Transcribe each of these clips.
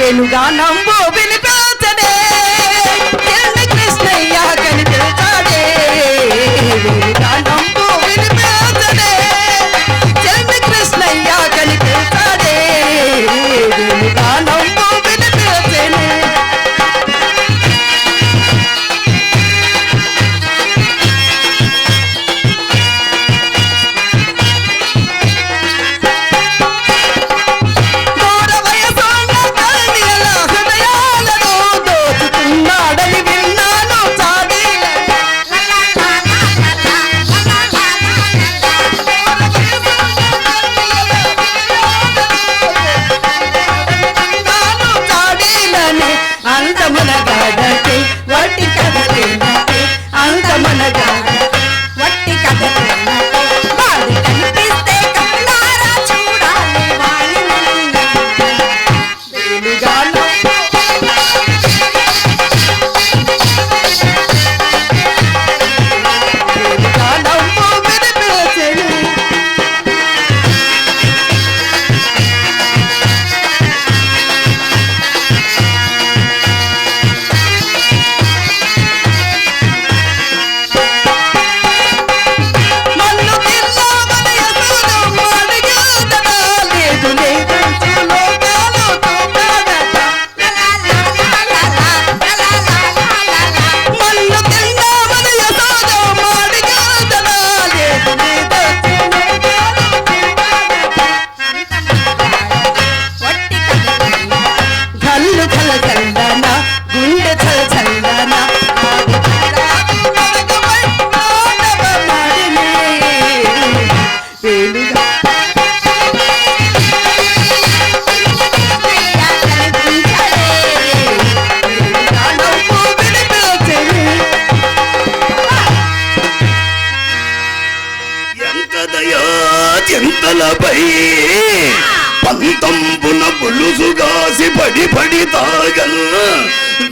వెలుగా నంబు వినిపించనే అంతమున గాడకి వట్టి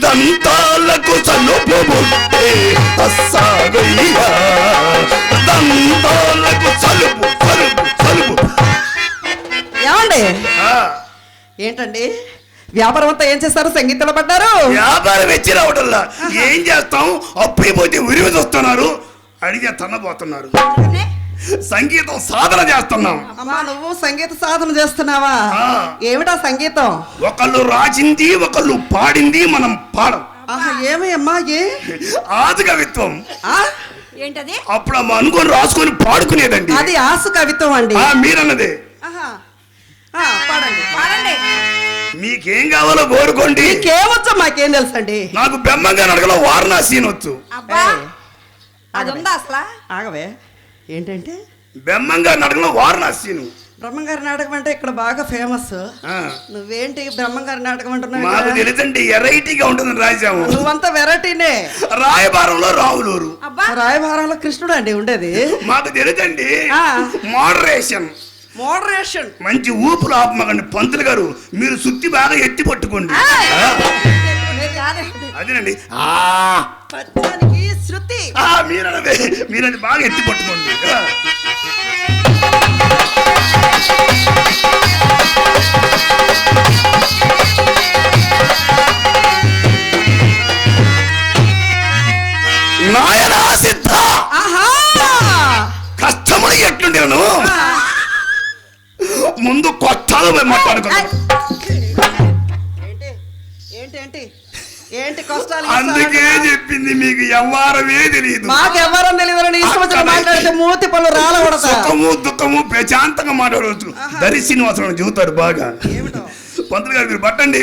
దంతాలకు సలుపు బుట్టే అస్సాగయ్యా దంతాలకు సలుపు సలుపు సలుపు ఏమండి? ఏంటండి? వ్యాపారం అంతా ఏం చేస్తారు? సంగీతంలో పడ్డారు? వ్యాపారం వచ్చి రావటంలా? ఏం చేస్తాం? అప్పుడైపోతే ఉరివి చూస్తున్నారు అడిగే తన్నబోతున్నారు సంగీతం సాధన చేస్తున్నాం. అమ్మా నువ్వు సంగీత సాధన చేస్తున్నావా. ఏమిటా సంగీతం? ఒకళ్ళు రాసింది ఒకళ్ళు పాడింది మనం పాడం. ఆహా ఏమి అమ్మా ఏ ఆది కవిత్వం ఆ? ఏంటది? అప్పుడు అమ్మ అనుకొని రాసుకొని పాడుకునేదండి. అది ఆసు కవిత్వం అండి. ఆ మీరన్నదే. ఆహా. ఆ, పాడండి. పాడండి. మీకేం కావాలో కోరుకోండి. మీకేమొచ్చో మాకేం తెలుసండి. నాకు బెమ్మంగా నడకలో వారణాసి వచ్చు. అబ్బా. అది ఉందా అసలు? ఆగవే. ఏంటంటే? బెమ్మంగా నడకలో వారణాసీను బ్రహ్మంగారి నాటకం అంటే ఇక్కడ బాగా ఫేమస్. ఆ, నువ్వేంటి బ్రహ్మంగారి నాటకం అంటున్నావు మాకు ఇక్కడ? తెలుసండి ఎరైటీగా ఉంటుందని రాశాము. నువ్వంతా వెరైటీనే. రాయబారంలో రావులూరు. అబ్బా. రాయభారంలో కృష్ణుడు అండి ఉండేది. మాకు తెలుసండి ఆ. మోడరేషన్. మోడరేషన్. మంచి ఊపులు ఆపమకండి పంతులు గారు మీరు సుత్తి బాగా ఎత్తి పట్టుకోండి. ఆ, అదేనండి. ఆ. పద్యానికి శృతి. ఆ, మీరన్నదే మీరది బాగా ఎత్తి పట్టుకోండి. నాయనా సిద్ధ. ఆహా! కష్టములు ఎట్లుండేను ముందు కొట్టాలు పోయి మాట్లాడుకుందాం. ఏంటి? ఏంటి? ఏంటి కష్టాలు అందుకే చెప్పింది మీకు ఎవ్వారమే తెలియదు తెలియదు నీ ఇష్టం వచ్చిన మాట్లాడితే మూతి పళ్ళు రాలకూడదా సుఖము దుఃఖము ప్రశాంతంగా మాట్లాడవచ్చు. దరి శ్రీనివాసరావు చెబుతాడు బాగా. పంతులు గారు మీరు పట్టండి.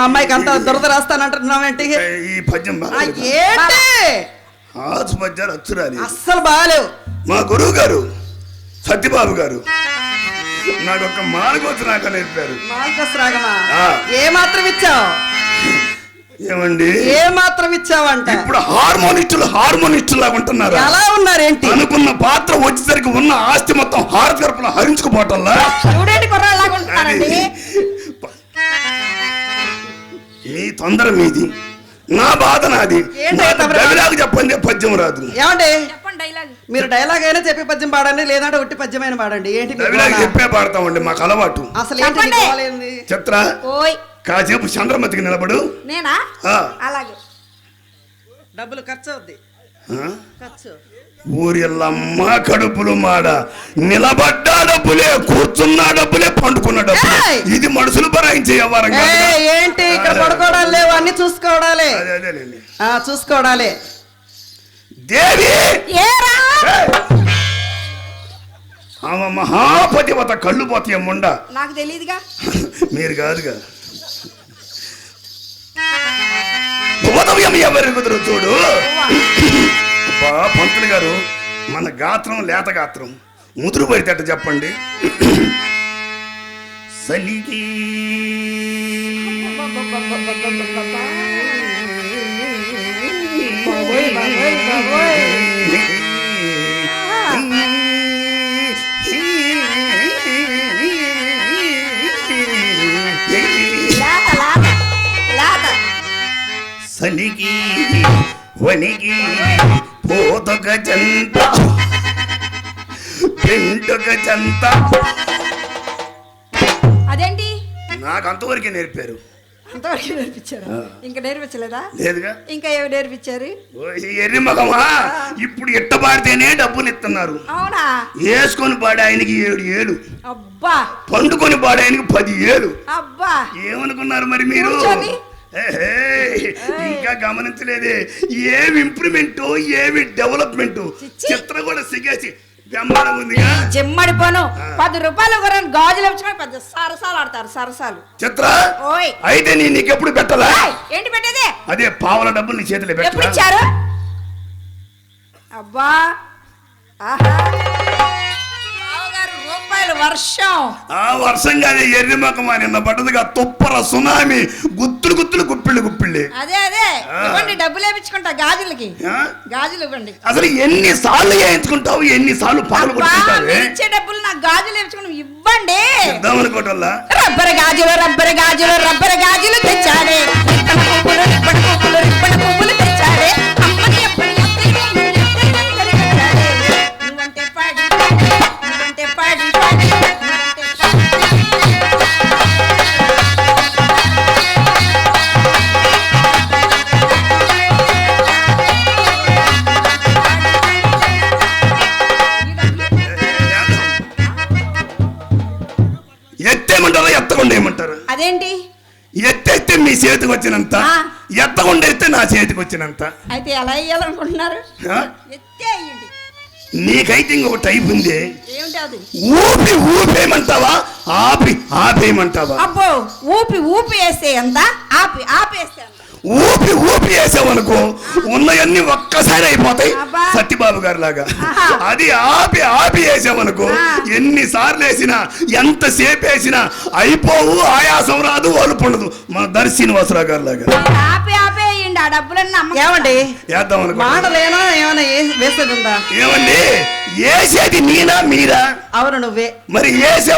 మా అమ్మాయికి అంత దురద రాస్తానంటున్నావేంటి ఈ పద్యం ఆ, బాగా ఏంటి? ఆసు పద్యాలు అచ్చురాలి అస్సలు బాగాలేవు. మా గురువు గారు సత్యబాబు గారు నాకు ఒక నాకు నేర్పారు. మాల్కస్ రాగమా? ఆ. ఏ మాత్రం ఇచ్చావు? ఏమండి? ఏ మాత్రం ఇచ్చావంట? ఇప్పుడు హార్మోనిస్టులు హార్మోనిస్టులు లాగా ఉంటున్నారు? ఎలా ఉన్నారేంటి అనుకున్న పాత్ర వచ్చేసరికి ఉన్న ఆస్తి మొత్తం హారతి కడుపులో హరించుకుపోవటంలా? చూడండి ఉంటున్నారండి. మీ తొందర మీది. నా బాధ నాది? డైలాగ్ చెప్పండి పద్యం రాదు. ఏమండి? చెప్పండి డైలాగ్ మీరు డైలాగ్ అయినా చెప్పి పద్యం పాడండి లేదంటే ఒట్టి పద్యమైన పాడండి. ఏంటి డైలాగ్? చెప్పే పాడతామండి మాకు అలవాటు. అసలు ఏంటి నీ చెప్పండి. గోల ఏంది? చెప్తా ఓయ్. కాసేపు చంద్రమతికి నిలబడు. నేనా. అలాగే. డబ్బులు ఖర్చు అవుద్ది? ఖర్చు. ఊరిల్లమ్మ కడుపులు మాడ. నిలబడ్డా డబ్బులే కూర్చున్నా డబ్బులే పండుకున్న డబ్బులే! ఇది మనుషులు భరాయించే వ్యవహారం. ఏంటి? ఇక్కడ అదే, పడుకోవడాలు లేవు అన్ని చూసుకోవడాలే. చూసుకోవడాలే. దేవి! ఆమె మహాపతివత కళ్ళు పోతాయి ముండ. నాకు తెలియదుగా మీరు కాదుగా. ఉదయం ఎవరి కుదురు చూడు? అబ్బా పంతులు గారు మన గాత్రం లేత గాత్రం. ముదురు పడితే అట్ట చెప్పండి సలిగి బాబోయ్, బాబోయ్, పోతక జంత పెంటుక జంత అదేంటి? నాకు అంతవరకే నేర్పారు. అంతవరకు నేర్పించారు? ఇంకా నేర్పించలేదా? లేదుగా. ఇంకా ఏమి నేర్పించారు? ఎర్రి మగమా? ఇప్పుడు ఇట్ట పాడితేనే డబ్బులు ఇస్తున్నారు. అవునా? వేసుకొని పాడే ఆయనకి ఏడు ఏళ్ళు అబ్బా! పండుకొని పాడే ఆయనకి పది ఏళ్ళు అబ్బా! ఏమనుకున్నారు మరి మీరు? ఇంకా గమనించలేదే. ఏమి ఇంప్రూవ్మెంట్ ఏమి డెవలప్మెంట్. చిత్రం కూడా సిగేసి జిమ్మడి పోను. పది రూపాయలు కొరని గాజులు ఇచ్చుకొని పెద్ద సరసాలు ఆడతారు సరసాలు. చిత్ర? ఓయ్. అయితే నీ నీకెప్పుడు పెట్టలా? ఏయ్, ఏంటి పెట్టేది? అదే పావుల డబ్బులు నీ చేతిలో ఎప్పుడు పెట్టలా ఇచ్చారు? అబ్బా. ఆహా. రూపాయలు వర్షం. ఆ వర్షంగానే ఎర్రి మకమా నిన్న పడ్డదిగా తుప్పర సునామీ గుత్తులు గుత్తులు గుప్పిళ్ళు గుప్పిళ్ళి. అదే అదే. ఇవ్వండి డబ్బులు వేపించుకుంటా గాజులకి? గాజులు ఇవ్వండి. అసలు ఎన్ని సార్లు వేయించుకుంటావు ఎన్ని సార్లు అబ్బా, కొట్టుకుంటావే? ఇచ్చే డబ్బులు నాకు గాజులు వేపించుకుని ఇవ్వండి. ఇద్దామనుకోవటల్లా రబ్బర్ గాజులు రబ్బర్ గాజులు రబ్బర్ గాజులు తెచ్చాడే చేతికి వచ్చినంత. ఎత్తకుండా ఎత్తే నా చేతికి వచ్చినంత అయితే ఎలా వేయాలనుకుంటున్నారు నీకైతే ఇంకొక టైప్ ఉంది. ఊపి ఊపేయమంటావా? ఆపి ఆపేయమంటావా? అబ్బో ఊపి ఊపి వేస్తే ఎంత? ఆపి ఆపేస్తే ఎంత? ఊపి ఊపి వేసావనుకో ఉన్నవన్నీ ఒక్కసారి అయిపోతాయి. సత్యబాబు గారి లాగా. అది ఆపి ఆపి వేసావనుకో ఆ. ఎన్ని సార్లు వేసినా ఎంతసేపు వేసినా అయిపోవు ఆయాసం రాదు వలుపు ఉండదు మన దర్శి శ్రీనివాసరావు గారి లాగా ఆ డబ్బులన్నీ అమ్మ ఏమండి? అనుకో మాటలేనా? ఏమైనా వేసేది ఉందా ఏమండి? వేసేది నీనా మీరా? అవును నువ్వే. మరి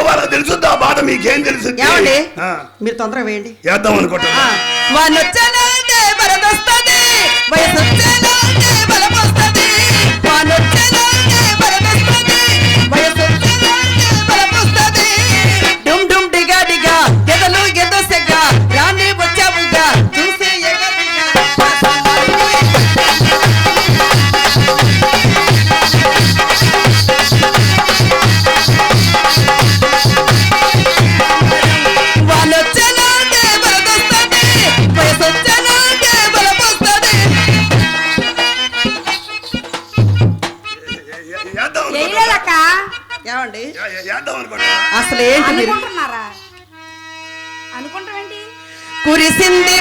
వాళ్ళకి తెలుసుద్దా ఆ బాధ మీకేం తెలుసు? ఏమండి? ఆ, మీరు తొందరగా వేయండి. వేద్దాం అనుకుంటా ఆ, వానొచ్చెనంటే వరదొస్తది, వయసొచ్చెనంటే చెయ్యలేదక్క ఏమండి? అసలు ఏంటి కురిసింది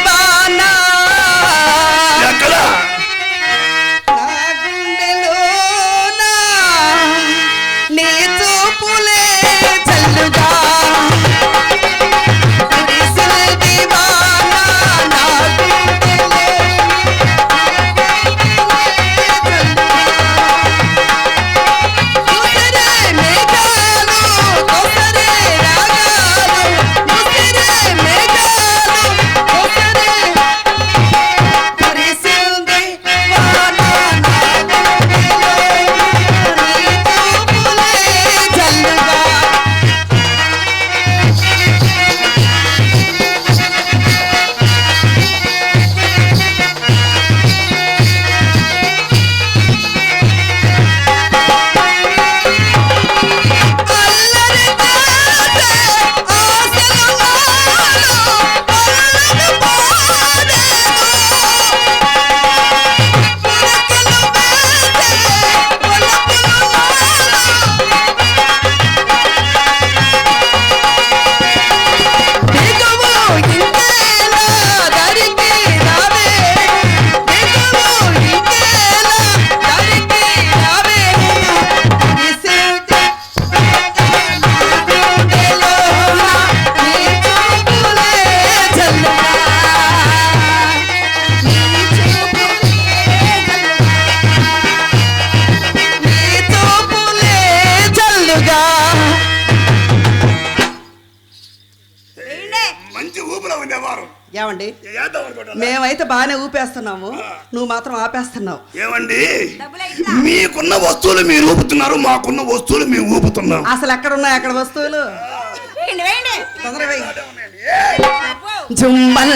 మేమైతే బాగానే ఊపేస్తున్నాము. నువ్వు మాత్రం ఆపేస్తున్నావు. ఏమండి? మీకున్న వస్తువులు మీరు ఊపుతున్నారు మాకున్న వస్తువులు మేము ఊపుతున్నాం. అసలు ఎక్కడ ఉన్నాయి అక్కడ వస్తువులు? జుమ్మల్